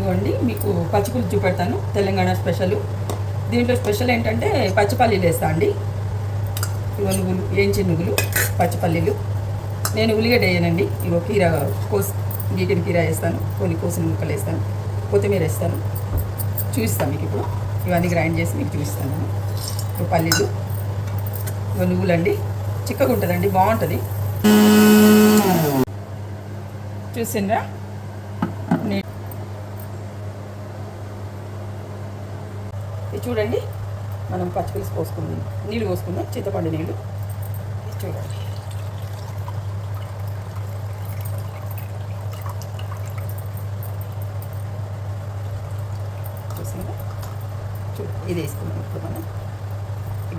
ఇవ్వండి. మీకు పచ్చిపులుసు చూపెడతాను. తెలంగాణ స్పెషల్. దీంట్లో స్పెషల్ ఏంటంటే పచ్చిపల్లీలు వేస్తా అండి. నువ్వులు ఏంచి నువ్వులు పచ్చిపల్లీలు. నేను ఉల్లిగడ్డ వేయనండి. ఇగో కీర కోసి గీకిన కీర వేస్తాను. కొన్ని కోసిన ముక్కలు వేస్తాను. కొత్తిమీర వేస్తాను. చూపిస్తాను మీకు ఇప్పుడు. ఇవన్నీ గ్రైండ్ చేసి మీకు చూపిస్తాను. నేను పల్లీలు. ఇగో నువ్వులండి. చిక్కగా ఉంటుందండి. బాగుంటుంది. చూసిండ్రా? ఇది చూడండి. మనం పచ్చిపులుసు పోసుకుందాం. నీళ్ళు పోసుకుందాం. చింతపండు నీళ్ళు. ఇది చూడండి. చూసిందా? చూ ఇది వేసుకుందాం ఇప్పుడు మనం.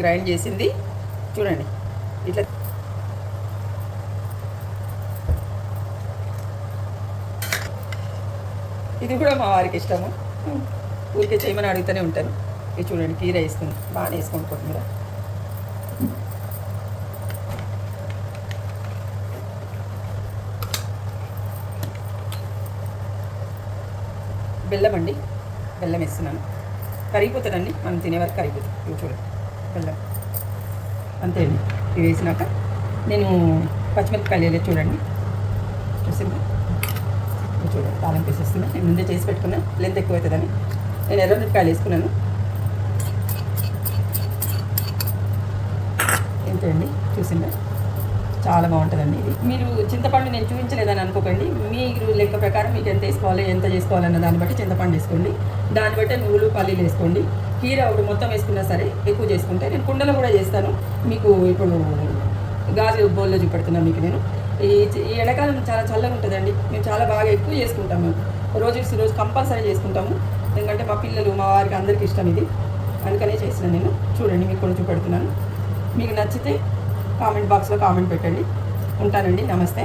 గ్రైండ్ చేసింది. చూడండి. ఇట్లా ఇది కూడా మా వారికి ఇష్టము. ఊరికే చేయమని అడుగుతూనే ఉంటాను ఇది చూడండి కీర వేసుకుని బాగానే వేసుకోండి కొత్తిమీర. బెల్లం అండి బెల్లం వేస్తున్నాను. కరిగిపోతుందండి మనం తినే వరకు కరిగిపోతుంది. ఇవి చూడండి బెల్లం. అంతే అండి ఇవి వేసినాక నేను పచ్చిమిరపకాయలు వేయలేదు చూడండి. చూసింది? చూడండి తాళం వేసేస్తున్నా నేను ముందే చేసి పెట్టుకున్నా లెంత్ ఎక్కువ అవుతుందని. నేను ఎర్రమిరపకాయలు వేసుకున్నాను. ఇంతే అండి చూసిందా? చాలా బాగుంటుందండి ఇది. మీరు చింతపండు నేను చూపించలేదని అనుకోకండి. మీరు లెక్క ప్రకారం మీకు ఎంత వేసుకోవాలి ఎంత చేసుకోవాలన్న దాన్ని బట్టి చింతపండు వేసుకోండి. దాన్ని బట్టి నువ్వులు పల్లీలు వేసుకోండి. కీర ఒకటి మొత్తం వేసుకున్నా సరే ఎక్కువ చేసుకుంటే నేను కుండలో కూడా చేస్తాను. మీకు ఇప్పుడు గాజు బౌల్లో చూపెడుతున్నాను మీకు నేను. ఈ ఎండాకాలం చాలా చల్లగా ఉంటుందండి. మేము చాలా బాగా ఎక్కువ చేసుకుంటాము. రోజు రోజు కంపల్సరీ చేసుకుంటాము. ఎందుకంటే మా పిల్లలు మా వారికి అందరికీ ఇష్టం ఇది. అందుకనే చేసిన నేను. చూడండి మీకు కూడా చూపెడుతున్నాను. మీకు నచ్చితే కామెంట్ బాక్స్లో కామెంట్ పెట్టండి. ఉంటానండి. నమస్తే.